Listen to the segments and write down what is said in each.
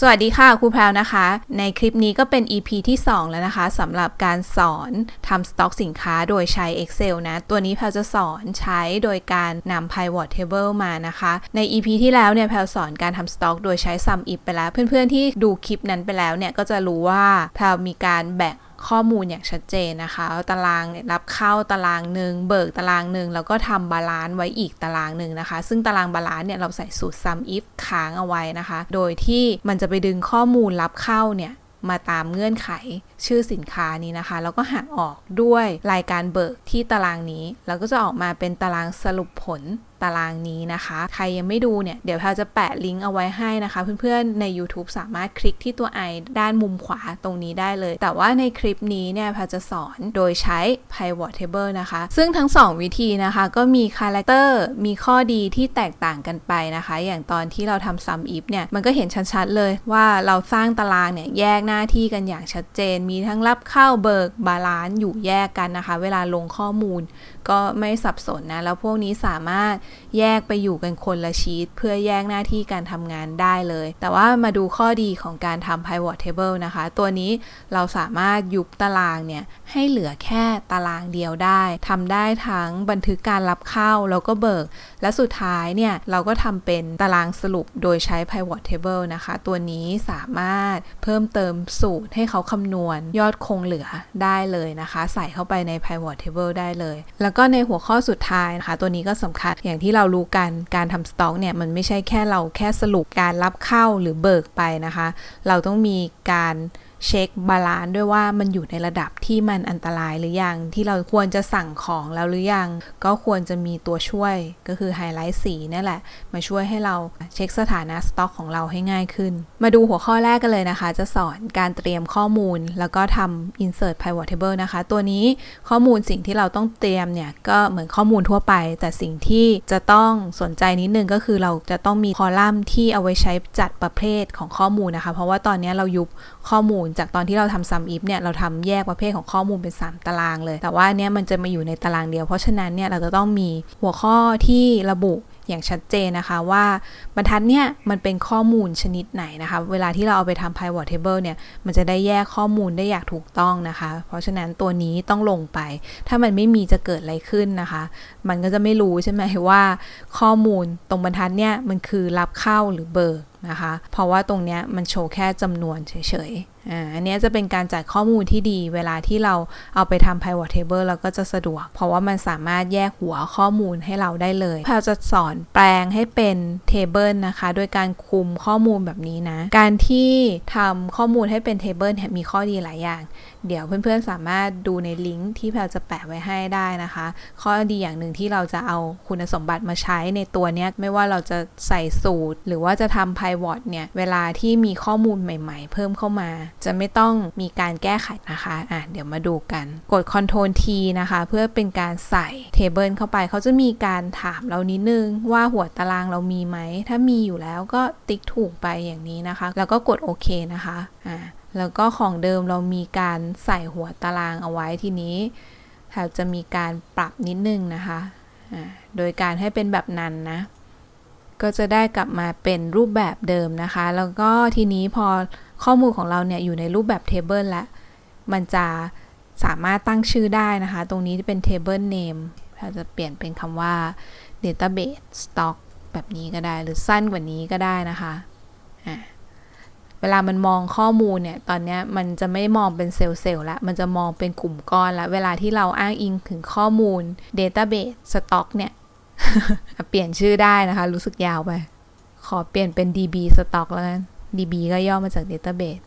สวัสดีค่ะครูแพรวนะคะ ในคลิปนี้ก็เป็น EP ที่ 2 แล้วนะคะสำหรับการสอนทำสต็อกสินค้าโดยใช้ Excel นะ ตัวนี้แพรวจะสอนใช้โดยการนำ Pivot Table มานะคะ ใน EP ที่แล้วเนี่ยแพรวสอนการทำสต็อกโดยใช้ Sum If ไปแล้ว เพื่อนๆที่ดูคลิปนั้นไปแล้วเนี่ยก็จะรู้ว่าแพรวมีการแบ่ง ข้อมูลอย่างชัดเจนนะคะเอาตารางเนี่ยรับเข้าตารางหนึ่งเบิกตารางหนึ่งแล้วก็ทำบาลานซ์ไว้อีกตารางหนึ่งนะคะ ซึ่งตารางบาลานซ์เนี่ยเราใส่สูตร sum if ค้างเอาไว้นะคะ โดยที่มันจะไปดึงข้อมูลรับเข้าเนี่ยมาตามเงื่อนไขชื่อสินค้านี้นะคะ แล้วก็หักออกด้วยรายการเบิกที่ตารางนี้ แล้วก็จะออกมาเป็นตารางสรุปผล ตารางนี้นะคะ ใครยังไม่ดูเนี่ย เดี๋ยวแพลจะแปะลิงก์เอาไว้ให้นะคะ เพื่อนๆใน YouTube สามารถคลิกที่ตัว i ด้านมุมขวาตรงนี้ได้เลย แต่ว่าในคลิปนี้เนี่ยแพลจะสอนโดยใช้ pivot table นะคะ ซึ่งทั้ง 2 วิธีนะคะ ก็มีคาแรคเตอร์มีข้อดีที่แตกต่างกันไปนะคะ อย่างตอนที่เราทำ sum if เนี่ยมันก็เห็นชัดๆเลยว่าเราสร้างตารางเนี่ยแยกหน้าที่กันอย่างชัดเจน มีทั้งรับเข้าเบิกบาลานซ์อยู่แยกกันนะคะ เวลาลงข้อมูล ก็ไม่สับสนนะ แล้วพวกนี้สามารถแยกไปอยู่กันคนละชีตเพื่อแยกหน้าที่การทำงานได้เลย แต่ว่ามาดูข้อดีของการทำ pivot table นะคะ ตัวนี้เราสามารถยุบตารางเนี่ย ให้เหลือแค่ตารางเดียวได้ทำได้ทั้งบันทึกการรับเข้าแล้วก็เบิก และสุดท้ายเนี่ย เราก็ทำเป็นตารางสรุปโดยใช้ pivot table นะคะ ตัวนี้สามารถเพิ่มเติมสูตรให้เขาคำนวณยอดคงเหลือได้เลยนะคะ ใส่เข้าไปใน pivot table ได้เลย แล้วก็ในหัวข้อสุดท้ายนะคะ ตัวนี้ก็สำคัญอย่างที่เรารู้กันการทำสต็อกเนี่ยมันไม่ใช่แค่เราแค่สรุปการรับเข้าหรือเบิกไปนะคะ เราต้องมีการ เช็คบาลานซ์ด้วยว่ามันอยู่ในระดับที่มันอันตรายหรือยัง ที่เราควรจะสั่งของแล้วหรือยัง ก็ควรจะมีตัวช่วยก็คือไฮไลท์สีนั่นแหละ มาช่วยให้เราเช็คสถานะสต็อกของเราให้ง่ายขึ้น มาดูหัวข้อแรกกันเลยนะคะ จะสอนการเตรียมข้อมูล แล้วก็ทำ insert pivot table นะคะ ตัวนี้ข้อมูลสิ่งที่เราต้องเตรียมเนี่ยก็เหมือนข้อมูลทั่วไป แต่สิ่งที่จะต้องสนใจนิดนึงก็คือเราจะต้องมีคอลัมน์ที่เอาไว้ใช้จัดประเภทของข้อมูลนะคะ เพราะว่าตอนนี้เรายุบข้อมูลจากตอนที่เราทำซัมอีฟเนี่ยเราทำแยกประเภทของข้อมูลเป็น 3 ตารางเลย แต่ว่าเนี้ยมันจะมาอยู่ในตารางเดียว เพราะฉะนั้นเนี่ยเราจะต้องมีหัวข้อที่ระบุ อย่างชัดเจนนะคะว่าบรรทัดเนี่ยมันเป็นข้อมูลชนิดไหนนะคะ เวลาที่เราเอาไปทำ pivot table เนี่ยมันจะได้แยกข้อมูลได้อย่างถูกต้องนะคะ เพราะฉะนั้นตัวนี้ต้องลงไป ถ้ามันไม่มีจะเกิดอะไรขึ้นนะคะ มันก็จะไม่รู้ใช่ไหมว่า ข้อมูลตรงบรรทัดเนี่ยมันคือรับเข้าหรือเบิกนะคะ เพราะว่าตรงเนี้ยมันโชว์แค่จำนวนเฉยๆอ่าอันนี้จะเป็นการจัดข้อมูลที่ดีเวลาที่เราเอาไปทำ pivot table แล้วก็จะสะดวก เพราะว่ามันสามารถแยกหัวข้อมูลให้เราได้เลยเราจะสอนแปลงให้เป็น table นะคะ โดยการคุมข้อมูลแบบนี้นะ การที่ทำข้อมูลให้เป็น table เนี่ยมีข้อดีหลายอย่าง เดี๋ยวเพื่อนๆสามารถดูในลิงก์ที่แพลจะแปะไว้ให้ได้นะคะ ข้อดีอย่างหนึ่งที่เราจะเอาคุณสมบัติมาใช้ในตัวเนี้ยไม่ว่าเราจะใส่สูตร หรือว่าจะทำ pivot เนี่ย เวลาที่มีข้อมูลใหม่ๆ เพิ่มเข้ามา จะไม่ต้องมีการแก้ไขนะคะอะเดี๋ยวมาดูกัน กด Ctrl T นะคะ เพื่อเป็นการใส่ table เข้าไปเขาจะมีการถามเรานิดนึงว่าหัวตารางเรามีไหม ถ้ามีอยู่แล้วก็ติ๊กถูกไปอย่างนี้นะคะ แล้วก็กดโอเคนะคะอ่าแล้วก็ของเดิมเรามีการใส่หัวตารางเอาไว้ทีนี้แถวจะมีการปรับนิดนึงนะคะอ่าโดยการให้เป็นแบบนั้นนะก็จะได้กลับมาเป็นรูปแบบเดิมนะคะ แล้วก็ทีนี้พอข้อมูลของเราเนี่ยอยู่ในรูปแบบเทเบิลแล้ว มันจะสามารถตั้งชื่อได้นะคะ ตรงนี้จะเป็น table name เราจะเปลี่ยนเป็นคำว่า database stock แบบนี้ก็ได้หรือสั้นกว่านี้ก็ได้นะคะอ่าเวลามันมองข้อมูลเนี่ย ตอนนี้มันจะไม่มองเป็นเซลล์เซลล์ละ มันจะมองเป็นกลุ่มก้อนละ เวลาที่เราอ้างอิงถึงข้อมูล database stock เนี่ย เปลี่ยนชื่อได้นะคะ รู้สึกยาวไป ขอเปลี่ยนเป็น db stock แล้วกัน db ก็ย่อมาจาก database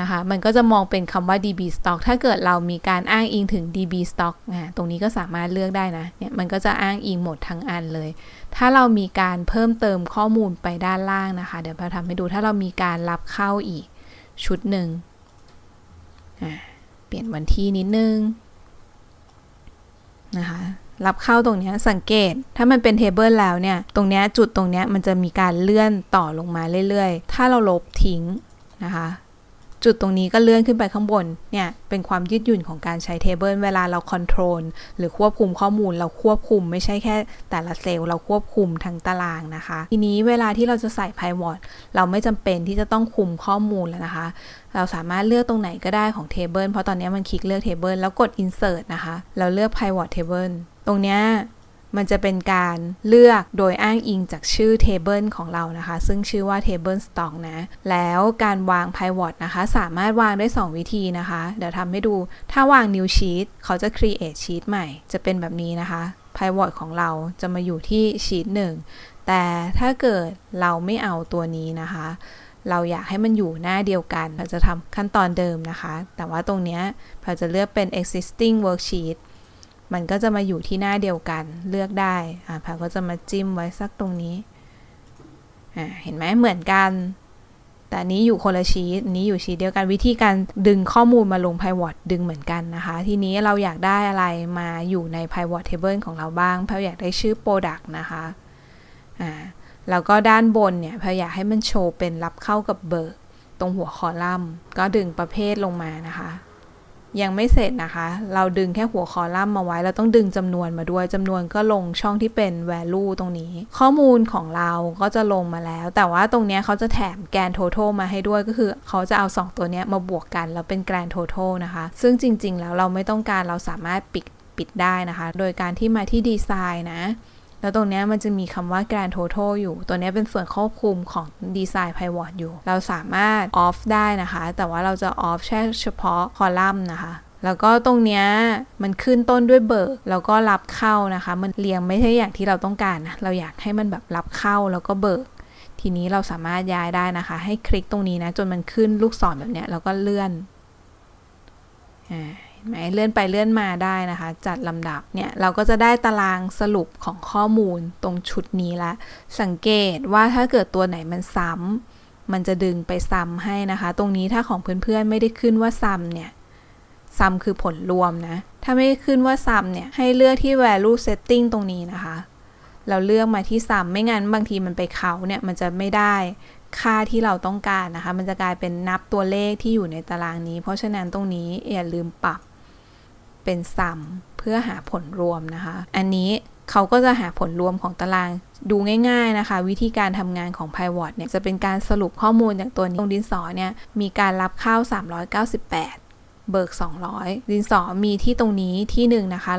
นะคะ มันก็จะมองเป็นคำว่า db stock ถ้าเกิดเรามีการอ้างอิงถึง db stock นะตรงนี้ก็สามารถเลือกได้นะ เนี่ยมันก็จะอ้างอิงหมดทั้งอันเลย ถ้าเรามีการเพิ่มเติมข้อมูลไปด้านล่างนะคะ เดี๋ยวเราทำให้ดู ถ้าเรามีการรับเข้าอีกชุดหนึ่ง เปลี่ยนวันที่นิดนึงนะคะรับเข้าตรงนี้สังเกต ถ้ามันเป็นเทเบิลแล้วเนี่ย ตรงนี้จุดตรงนี้มันจะมีการเลื่อนต่อลงมาเรื่อยๆ ถ้าเราลบทิ้งนะคะ จุดตรงนี้ก็เลื่อนขึ้นไปข้างบน เนี่ย เป็นความยืดหยุ่นของการใช้เทเบิลเวลาเราคอนโทรลหรือควบคุมข้อมูล เราควบคุมไม่ใช่แค่ แต่ละเซลล์เราควบคุมทั้งตารางนะคะ ทีนี้เวลาที่เราจะใส่ Pivot เราไม่จำเป็นที่จะต้องคุมข้อมูลแล้วนะคะ เราสามารถเลือกตรงไหนก็ได้ของเทเบิลเพราะตอนนี้มันคลิกเลือกเทเบิลแล้วกด insert นะคะ เราเลือก pivot table ตรงเนี้ย มันจะเป็นการเลือกโดยอ้างอิงจากชื่อ table ของเรานะคะ ซึ่งชื่อว่า table stock นะ แล้วการวาง pivot นะคะ สามารถวางได้ 2 วิธีนะคะ เดี๋ยวทำให้ดู ถ้าวาง new sheet เขาจะ create sheet ใหม่ จะเป็นแบบนี้นะคะ pivot ของเราจะมาอยู่ที่ sheet 1 แต่ถ้าเกิดเราไม่เอาตัวนี้นะคะเราอยากให้มันอยู่หน้าเดียวกันเราจะทำขั้นตอนเดิมนะคะ แต่ว่าตรงเนี้ยเราจะเลือกเป็น existing worksheet มันก็จะมาอยู่ที่หน้าเดียวกันเลือกได้อ่าแพรก็จะมาจิ้มไว้สักตรงนี้อ่าเห็นไหมเหมือนกัน แต่นี้อยู่คนละชีตนี้อยู่ชีตเดียวกันวิธีการดึงข้อมูลมาลง pivot ดึงเหมือนกันนะคะ ทีนี้เราอยากได้อะไรมาอยู่ใน pivot table ของเราบ้างแพรอยากได้ชื่อ product นะคะอ่าแล้วก็ด้านบนเนี่ยแพรอยากให้มันโชว์เป็นรับเข้ากับเบิร์ตรงหัวคอลัมน์ ก็ดึงประเภทลงมานะคะ ยังไม่เสร็จนะคะ เราดึงแค่หัวคอลัมน์มาไว้ เราต้องดึงจำนวนมาด้วยจำนวนก็ลงช่องที่เป็น value ตรงนี้ ข้อมูลของเราก็จะลงมาแล้ว แต่ว่าตรงนี้เขาจะแถมแกน total มาให้ด้วยก็คือ เขาจะเอา 2 ตัวนี้มาบวกกันแล้วเป็นแกน total นะคะ ซึ่งจริง ๆ แล้วเราไม่ต้องการเราสามารถปิดปิดได้นะคะ โดยการที่มาที่ดีไซน์นะ แล้วตรงนี้มันจะมีคำว่า Grand Total อยู่ ตัวนี้เป็นส่วนควบคุมของ Design Pivot อยู่ เราสามารถ off ได้นะคะ แต่ว่าเราจะ off แค่เฉพาะคอลัมน์นะคะแล้วก็ตรงเนี้ยมันขึ้นต้นด้วยเบิกแล้วก็รับเข้านะคะ มันเรียงไม่ใช่อย่างที่เราต้องการนะเราอยากให้มันแบบรับเข้าแล้วก็เบิก ทีนี้เราสามารถย้ายได้นะคะ ให้คลิกตรงนี้นะ จนมันขึ้นลูกศรแบบเนี้ยแล้วก็เลื่อนอ่า ไหมเลื่อนไปเลื่อนมาได้นะคะ จัดลำดับเนี่ยเราก็จะได้ตารางสรุปของข้อมูลตรงชุดนี้ละ สังเกตว่าถ้าเกิดตัวไหนมันซ้ำมันจะดึงไปซ้ำให้นะคะ ตรงนี้ถ้าของเพื่อนๆไม่ได้ขึ้นว่าซ้ำเนี่ยซ้ำคือผลรวมนะ ถ้าไม่ได้ขึ้นว่าซ้ำเนี่ยให้เลือกที่ value setting ตรงนี้นะคะ เราเลือกมาที่ซ้ำไม่งั้นบางทีมันไปเขาเนี่ยมันจะไม่ได้ค่าที่เราต้องการนะคะ มันจะกลายเป็นนับตัวเลขที่อยู่ในตารางนี้ เพราะฉะนั้นตรงนี้อย่าลืมปรับ เป็นซัมเพื่อหาผลรวมนะคะ อันนี้เขาก็จะหาผลรวมของตารางดูง่ายๆนะคะ วิธีการทำงานของ Pivot เนี่ยจะเป็นการสรุปข้อมูลจากตัวนี้ตรงดินสอเนี่ยมีการรับเข้า 398 เบิก 200 ดินสอมีที่ตรงนี้ที่1นนะคะ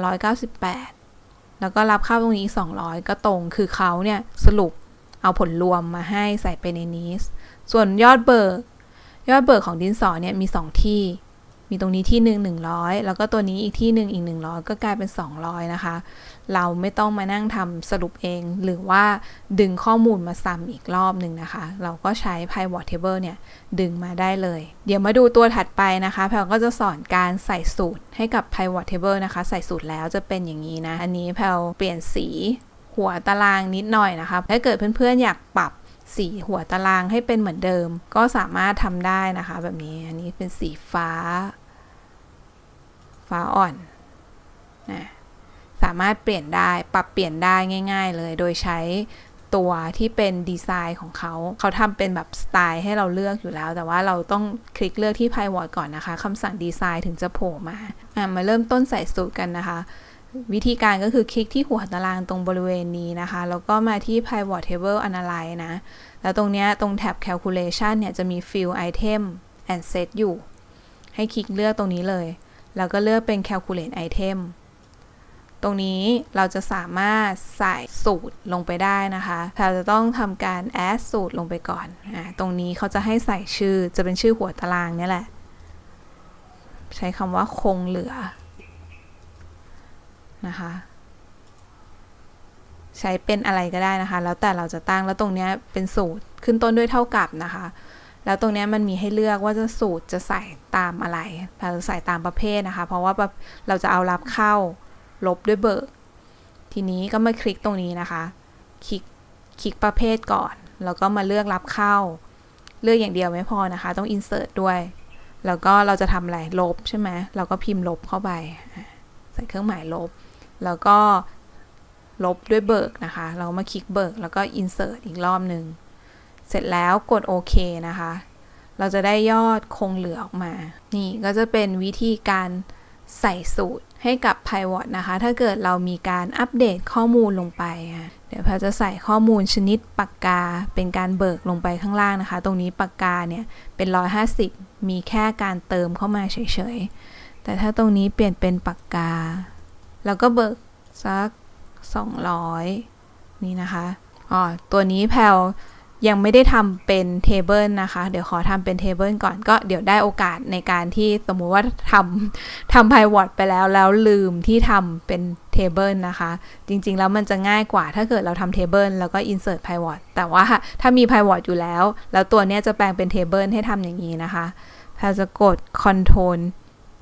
198 แล้วก็รับเข้าตรงนี้ 200 ก็ตรงคือเขาเนี่ยสรุปเอาผลรวมมาให้ใส่ไปในนี้ ส่วนยอดเบิก ยอดเบิกของดินสอเนี่ยมี 2 ที่ มีตรงนี้ที่หนึ่งหนึ่งร้อยแล้วก็ตัวนี้อีกที่หนึ่งอีกหนึ่งร้อยก็กลายเป็น200นะคะ เราไม่ต้องมานั่งทำสรุปเอง หรือว่าดึงข้อมูลมาซ้ำอีกรอบหนึ่งนะคะ เราก็ใช้ pivot table เนี่ย ดึงมาได้เลย เดี๋ยวมาดูตัวถัดไปนะคะแพลก็จะสอนการใส่สูตรให้กับ pivot table นะคะ ใส่สูตรแล้วจะเป็นอย่างนี้นะ อันนี้แพลเปลี่ยนสีหัวตารางนิดหน่อยนะคะ ถ้าเกิดเพื่อนๆอยากปรับ สีหัวตารางให้เป็นเหมือนเดิม ก็สามารถทำได้นะคะ แบบนี้อันนี้เป็นสีฟ้า ฟ้าอ่อนนะสามารถเปลี่ยนได้ปรับเปลี่ยนได้ง่าย ๆ เลย โดยใช้ตัวที่เป็นดีไซน์ของเขา เขาทำเป็นแบบสไตล์ให้เราเลือกอยู่แล้ว แต่ว่าเราต้องคลิกเลือกที่ Pivot ก่อนนะคะคำสั่งดีไซน์ถึงจะโผล่มา มาเริ่มต้นใส่สูตรกันนะคะ วิธีการก็คือคลิกที่หัวตารางตรงบริเวณนี้นะคะ แล้วก็มาที่ Pivot Table Analyze นะ แล้วตรงนี้ตรงแท็บ Calculation เนี่ยจะมี Fill Item and Set อยู่ ให้คลิกเลือกตรงนี้เลย แล้วก็เลือกเป็น Calculate Item ตรงนี้เราจะสามารถใส่สูตรลงไปได้นะคะ เราจะต้องทำการ add สูตรลงไปก่อน อ่า ตรงนี้เขาจะให้ใส่ชื่อ จะเป็นชื่อหัวตารางนี่แหละ ใช้คำว่าคงเหลือ นะคะ ใช้เป็นอะไรก็ได้นะคะ แล้วแต่เราจะตั้งแล้วตรงนี้เป็นสูตรขึ้นต้นด้วยเท่ากับนะคะ แล้วตรงนี้มันมีให้เลือกว่าจะสูตรจะใส่ตามอะไรเราใส่ตามประเภทนะคะ เพราะว่าเราจะเอารับเข้าลบด้วยเบิก ทีนี้ก็มาคลิกตรงนี้นะคะ คลิกคลิกประเภทก่อนแล้วก็มาเลือกรับเข้า เลือกอย่างเดียวไม่พอนะคะ ต้อง insert ด้วย แล้วก็เราจะทำอะไรลบใช่ไหมเราก็พิมพ์ลบเข้าไป ใส่เครื่องหมายลบ แล้วก็ลบด้วยเบิกนะคะ เรามาคลิกเบิกแล้วก็ insert อีกรอบหนึ่ง เสร็จแล้วกดโอเคนะคะ เราจะได้ยอดคงเหลือออกมา นี่ก็จะเป็นวิธีการใส่สูตรให้กับ Pivot นะคะ ถ้าเกิดเรามีการอัปเดตข้อมูลลงไป เดี๋ยวแพรจะใส่ข้อมูลชนิดปากกา เป็นการเบิกลงไปข้างล่างนะคะ ตรงนี้ปากกาเนี่ยเป็น 150 มีแค่การเติมเข้ามาเฉยๆ แต่ถ้าตรงนี้เปลี่ยนเป็นปากกา แล้วก็เบิกสัก 200 นี่นะคะอ๋อตัวนี้แพลยังไม่ได้ทำเป็นเทเบิลนะคะ เดี๋ยวขอทำเป็นเทเบิลก่อนก็เดี๋ยวได้โอกาสในการที่สมมุติว่าทำทำ Pivot ไปแล้วแล้วลืมที่ทำเป็นเทเบิลนะคะ จริงๆ แล้วมันจะง่ายกว่าถ้าเกิดเราทำเทเบิลแล้วก็ insert pivot แต่ว่าถ้ามี pivot อยู่แล้ว แล้วตัวเนี้ยจะแปลงเป็นเทเบิลให้ทำอย่างนี้นะคะแพลจะกด Ctrl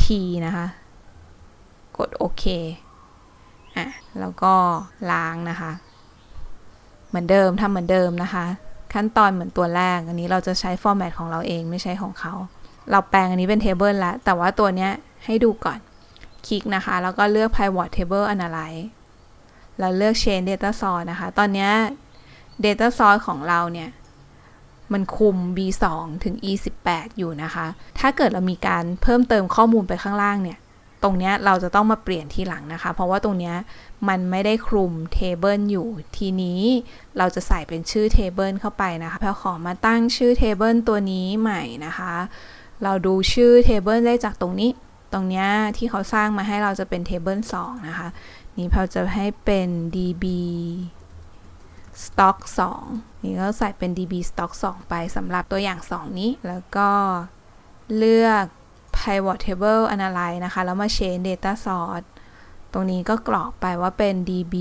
T นะคะ กดโอเค อะแล้วก็ล้างนะคะ เหมือนเดิมทำเหมือนเดิมนะคะ ขั้นตอนเหมือนตัวแรก อันนี้เราจะใช้ฟอร์แมตของเราเองไม่ใช่ของเขา เราแปลงอันนี้เป็นเทเบิลแล้วแต่ว่าตัวเนี้ยให้ดูก่อน คลิกนะคะ แล้วก็เลือก pivot table analyze แล้วเลือก change data source นะคะ ตอนเนี้ย data source ของเราเนี่ยมันคุม B2 ถึง E18 อยู่นะคะ ถ้าเกิดเรามีการเพิ่มเติมข้อมูลไปข้างล่างเนี่ย ตรงเนี้ยเราจะต้องมาเปลี่ยนทีหลังนะคะ เพราะว่าตรงเนี้ยมันไม่ได้คลุมเทเบิลอยู่ทีนี้เราจะใส่เป็นชื่อเทเบิลเข้าไปนะคะแพลขอมาตั้งชื่อเทเบิลตัวนี้ใหม่นะคะ เราดูชื่อเทเบิลได้จากตรงนี้ ตรงเนี้ยที่เขาสร้างมาให้เราจะเป็นเทเบิล2นะคะ นี่แพลจะให้เป็น db stock 2 นี่ก็ใส่เป็น db stock 2 ไปสำหรับตัวอย่าง 2 นี้ แล้วก็เลือก pivot table analyze นะคะ แล้วมา change data source ตรงนี้ก็กรอกไปว่าเป็น db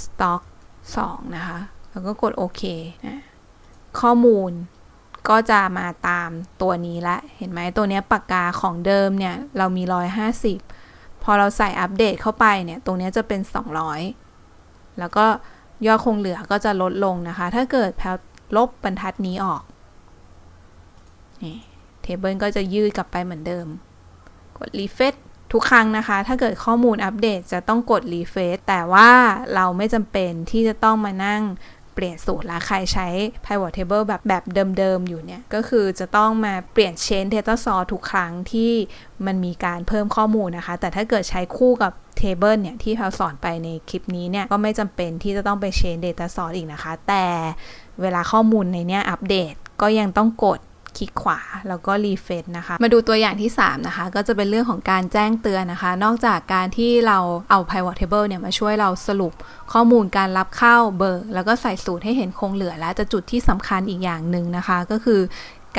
stock 2 นะคะ แล้วก็กดโอเคนะข้อมูลก็จะมาตามตัวนี้ละ เห็นไหมตัวนี้ปากกาของเดิมเนี่ย เรามี 150 พอเราใส่อัปเดตเข้าไปเนี่ย ตรงนี้จะเป็น 200 แล้วก็ยอดคงเหลือก็จะลดลงนะคะ ถ้าเกิดแพลลบบรรทัดนี้ออก นี่ เทเบิลก็จะยืดกลับไปเหมือนเดิม กดรีเฟซทุกครั้งนะคะ ถ้าเกิดข้อมูลอัปเดตจะต้องกดรีเฟซแต่ว่าเราไม่จำเป็นที่จะต้องมานั่งเปลี่ยนสูตรละใครใช้ pivot table แบบแบบเดิมๆ อยู่เนี่ย ก็คือจะต้องมาเปลี่ยน change data source ทุกครั้งที่มันมีการเพิ่มข้อมูลนะคะ แต่ถ้าเกิดใช้คู่กับ table เนี่ย ที่เราสอนไปในคลิปนี้เนี่ย ก็ไม่จำเป็นที่จะต้องไป change data source อีกนะคะ แต่เวลาข้อมูลในเนี้ยอัปเดตก็ยังต้องกด คลิกขวาแล้วก็รีเฟซนะคะ มาดูตัวอย่างที่ 3 นะคะ ก็จะเป็นเรื่องของการแจ้งเตือนนะคะ นอกจากการที่เราเอา pivot table เนี่ยมาช่วยเราสรุปข้อมูลการรับเข้าเบอร์ แล้วก็ใส่สูตรให้เห็นคงเหลือและจะจุดที่สำคัญอีกอย่างหนึ่งนะคะ ก็คือ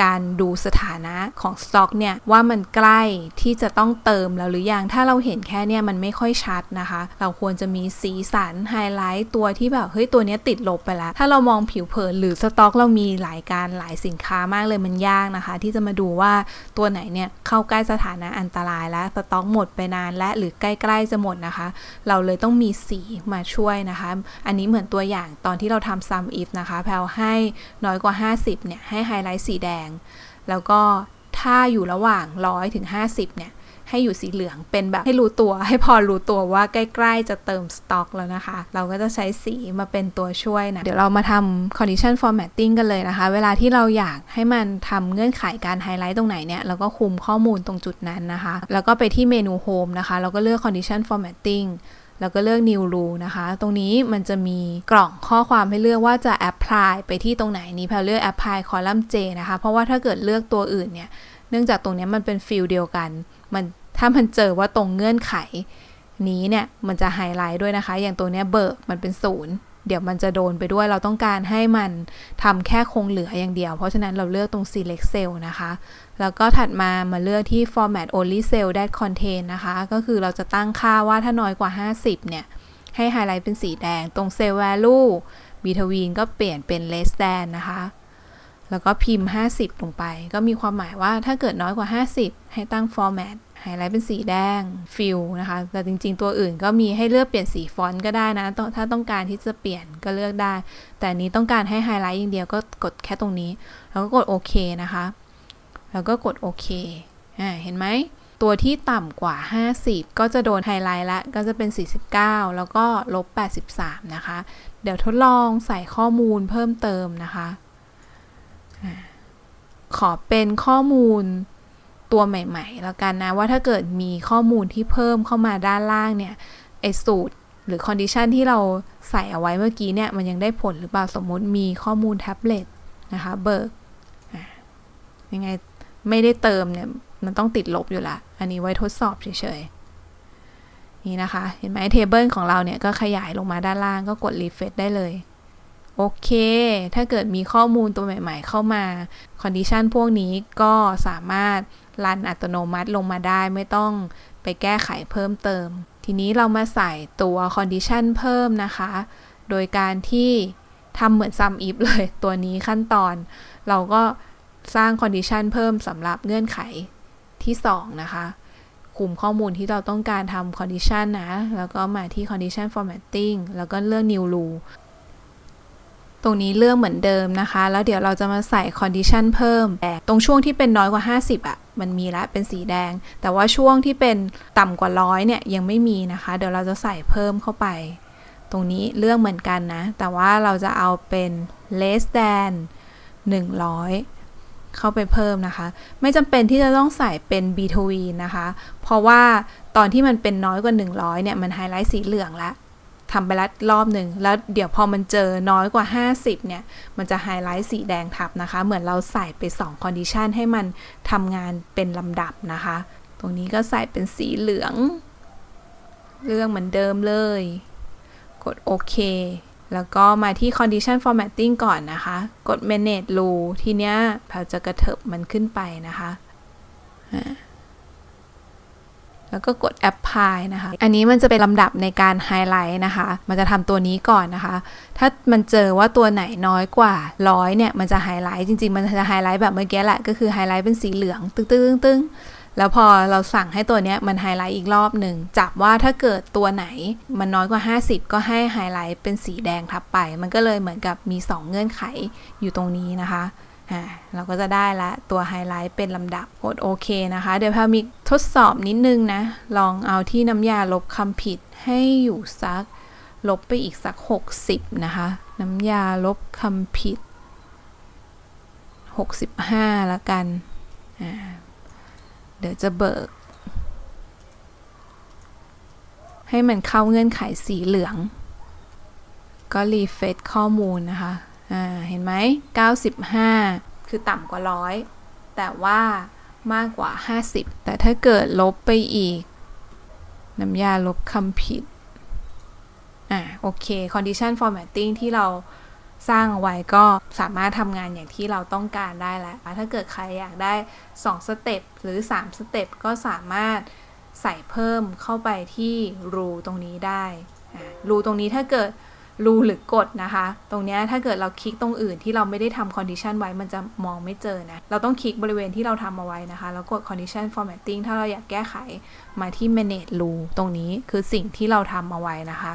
การดูสถานะของสต็อกเนี่ยว่ามันใกล้ที่จะต้องเติมแล้วหรือยังถ้าเราเห็นแค่เนี่ยมันไม่ค่อยชัดนะคะ เราควรจะมีสีสันไฮไลท์ตัวที่แบบเฮ้ยตัวนี้ติดลบไปแล้วถ้าเรามองผิวเผินหรือสต็อกเรามีหลายการหลายสินค้ามากเลยมันยากนะคะ ที่จะมาดูว่าตัวไหนเนี่ยเข้าใกล้สถานะอันตรายแล้วสต็อกหมดไปนานและหรือใกล้ๆจะหมดนะคะ เราเลยต้องมีสีมาช่วยนะคะ อันนี้เหมือนตัวอย่างตอนที่เราทำ sum if นะคะแพลวให้น้อยกว่า 50เนี่ยให้ไฮไลท์สีแดงแล้วก็ถ้าอยู่ระหว่าง 100ถึง50 เนี่ย ให้อยู่สีเหลืองเป็นแบบให้รู้ตัวให้พอรู้ตัวว่าใกล้ๆจะเติมสต็อกแล้วนะคะ เราก็จะใช้สีมาเป็นตัวช่วยนะ เดี๋ยวเรามาทำ condition formatting กันเลยนะคะ เวลาที่เราอยากให้มันทำเงื่อนไขการไฮไลท์ตรงไหนเนี่ยเราก็คุมข้อมูลตรงจุดนั้นนะคะ แล้วก็ไปที่เมนู home นะคะ เราก็เลือก condition formatting แล้วก็เลือก new rule นะคะ ตรงนี้มันจะมีกล่องข้อความให้เลือกว่าจะ apply ไปที่ตรงไหนนี้แพลเลือก apply column J นะคะ เพราะว่าถ้าเกิดเลือกตัวอื่นเนี่ย เนื่องจากตรงนี้มันเป็นฟิลเดียวกัน มันถ้ามันเจอว่าตรงเงื่อนไขนี้เนี่ย มันจะไฮไลท์ด้วยนะคะ อย่างตัวเนี้ยเบิกมันเป็นศูนย์เดี๋ยวมันจะโดนไปด้วย เราต้องการให้มันทำแค่คงเหลืออย่างเดียว เพราะฉะนั้นเราเลือกตรง select cell นะคะ แล้วก็ถัดมามาเลือกที่ format only cell that contain นะคะ ก็คือเราจะตั้งค่าว่าถ้าน้อยกว่า 50 เนี่ย ให้ไฮไลท์เป็นสีแดง ตรง cell value between ก็เปลี่ยนเป็น less than นะคะ แล้วก็พิมพ์ 50 ลงไป ก็มีความหมายว่าถ้าเกิดน้อยกว่า 50 ให้ตั้ง format ไฮไลท์เป็นสีแดง fill นะคะ แต่จริง ๆ ตัวอื่นก็มีให้เลือกเปลี่ยนสีฟอนต์ก็ได้นะ ถ้าต้องการที่จะเปลี่ยนก็เลือกได้ แต่นี้ต้องการให้ไฮไลท์อย่างเดียวก็กดแค่ตรงนี้ แล้วก็กดโอเคนะคะ แล้วก็กดโอเคอ่าเห็นไหม ตัวที่ต่ำกว่า 50 ก็จะโดนไฮไลท์ละ ก็จะเป็น 49 แล้วก็ลบ 83 นะคะ เดี๋ยวทดลองใส่ข้อมูลเพิ่มเติมนะคะ ขอเป็นข้อมูลตัวใหม่ๆ แล้วกันนะ ว่าถ้าเกิดมีข้อมูลที่เพิ่มเข้ามาด้านล่างเนี่ยไอสูตรหรือ condition ที่เราใส่เอาไว้เมื่อกี้เนี่ย มันยังได้ผลหรือเปล่าสมมุติมีข้อมูลแท็บเล็ตนะคะ เบิกอะยังไง ไม่ได้เติมเนี่ยมันต้องติดลบอยู่ละ อันนี้ไว้ทดสอบเฉยๆ นี่นะคะ เห็นไหมเทเบิลของเราเนี่ยก็ขยายลงมาด้านล่างก็กด refresh ได้เลย โอเค ถ้าเกิดมีข้อมูลตัวใหม่ ๆ เข้ามา condition พวกนี้ก็สามารถรันอัตโนมัติลงมาได้ไม่ต้องไปแก้ไขเพิ่มเติม ทีนี้เรามาใส่ตัว condition เพิ่มนะคะ โดยการที่ทำเหมือน sum if เลย ตัวนี้ขั้นตอน เราก็ สร้าง condition เพิ่มสำหรับเงื่อนไขที่ 2 นะคะคุมข้อมูลที่เราต้องการทำ condition นะ แล้วก็มาที่ condition formatting แล้วก็เลือก new rule ตรงนี้เลือกเหมือนเดิมนะคะ แล้วเดี๋ยวเราจะมาใส่ condition เพิ่มแต่ตรงช่วงที่เป็นน้อยกว่า 50อะ่ะ มันมีแล้วเป็นสีแดง แต่ว่าช่วงที่เป็นต่ำกว่าร้อยเนี่ยยังไม่มีนะคะ เดี๋ยวเราจะใส่เพิ่มเข้าไป ตรงนี้เลือกเหมือนกันนะ แต่ว่าเราจะเอาเป็น less than 100 เข้าไปเพิ่มนะคะ ไม่จำเป็นที่จะต้องใส่เป็น between นะคะ เพราะว่าตอนที่มันเป็นน้อยกว่า 100 เนี่ย มันไฮไลท์สีเหลืองล้วทำไปแล้วรอบหนึ่ง แล้วเดี๋ยวพอมันเจอน้อยกว่า 50 เนี่ย มันจะไฮไลท์สีแดงทับนะคะ เหมือนเราใส่ไป 2 condition ให้มันทำงานเป็นลำดับนะคะ ตรงนี้ก็ใส่เป็นสีเหลือง เรื่องเหมือนเดิมเลย กดโอเค แล้วก็มาที่ condition formatting ก่อนนะคะ กด manage rule ทีเนี้ยเราจะกระเถิบมันขึ้นไปนะคะ แล้วก็กด apply นะคะ อันนี้มันจะเป็นลำดับในการไฮไลท์นะคะ มันจะทำตัวนี้ก่อนนะคะ ถ้ามันเจอว่าตัวไหนน้อยกว่าร้อยเนี่ย มันจะไฮไลท์จริง ๆ มันจะไฮไลท์แบบเมื่อกี้แหละ ก็คือไฮไลท์เป็นสีเหลือง ตึ้งตึ้งตึ้ง แล้วพอเราสั่งให้ตัวเนี้ยมันไฮไลท์อีกรอบหนึ่งจับว่าถ้าเกิดตัวไหนมันน้อยกว่า 50 ก็ให้ไฮไลท์เป็นสีแดงทับไป มันก็เลยเหมือนกับมี 2 เงื่อนไขอยู่ตรงนี้นะคะอ่าเราก็จะได้ละตัวไฮไลท์เป็นลำดับกดโอเคนะคะ เดี๋ยวพามีทดสอบนิดนึงนะ ลองเอาที่น้ำยาลบคำผิดให้อยู่สักลบไปอีกสัก 60 นะคะ น้ำยาลบคำผิด 65 ละกันอ่า เดี๋ยวจะเบิก ให้มันเข้าเงื่อนไขสีเหลือง ก็รีเฟซข้อมูลนะคะ อ่า เห็นไหม 95 คือต่ำกว่าร้อยแต่ว่ามากกว่า 50 แต่ถ้าเกิดลบไปอีก น้ำยาลบคำผิด อ่า โอเค condition formatting ที่เรา สร้างเอาไว้ก็สามารถทำงานอย่างที่เราต้องการได้แล้ว ถ้าเกิดใครอยากได้ 2 สเต็ปหรือ 3 สเต็ปก็สามารถใส่เพิ่มเข้าไปที่รูตรงนี้ได้ รูตรงนี้ถ้าเกิดรูหรือกดนะคะ ตรงนี้ถ้าเกิดเราคลิกตรงอื่นที่เราไม่ได้ทำ condition ไว้มันจะมองไม่เจอนะ เราต้องคลิกบริเวณที่เราทำเอาไว้นะคะ แล้วกด condition formatting ถ้าเราอยากแก้ไขมาที่ manage rule ตรงนี้คือสิ่งที่เราทำเอาไว้นะคะ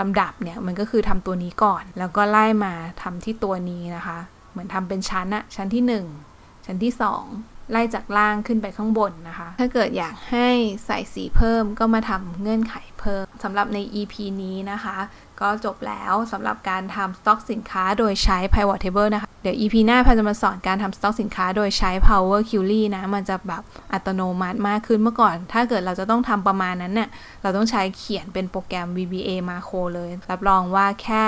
ลำดับเนี่ยมันก็คือทำตัวนี้ก่อน แล้วก็ไล่มาทำที่ตัวนี้นะคะ เหมือนทำเป็นชั้นอะชั้นที่ 1 ชั้นที่ 2 ไล่จากล่างขึ้นไปข้างบนนะคะ ถ้าเกิดอยากให้ใส่สีเพิ่มก็มาทำเงื่อนไข พิ่มสำหรับใน EP นี้นะคะ ก็จบแล้วสำหรับการทำสต็อกสินค้าโดยใช้ pivot table นะคะ เดี๋ยว EP หน้าพาจะมาสอนการทำสต็อกสินค้าโดยใช้ power query นะ มันจะแบบอัตโนมัติมากขึ้นเมื่อก่อน ถ้าเกิดเราจะต้องทำประมาณนั้นเนี่ย เราต้องใช้เขียนเป็นโปรแกรม VBA macro เลย รับรองว่าแค่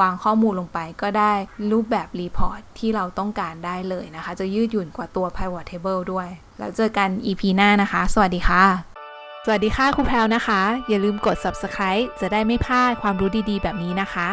วางข้อมูลลงไปก็ได้รูปแบบรีพอร์ตที่เราต้องการได้เลยนะคะ จะยืดหยุ่นกว่าตัว pivot table ด้วย แล้วเจอกัน EP หน้านะคะ สวัสดีค่ะ สวัสดีค่ะครูแพลวนะคะ อย่าลืมกด subscribe จะได้ไม่พลาดความรู้ดีๆ แบบนี้นะคะ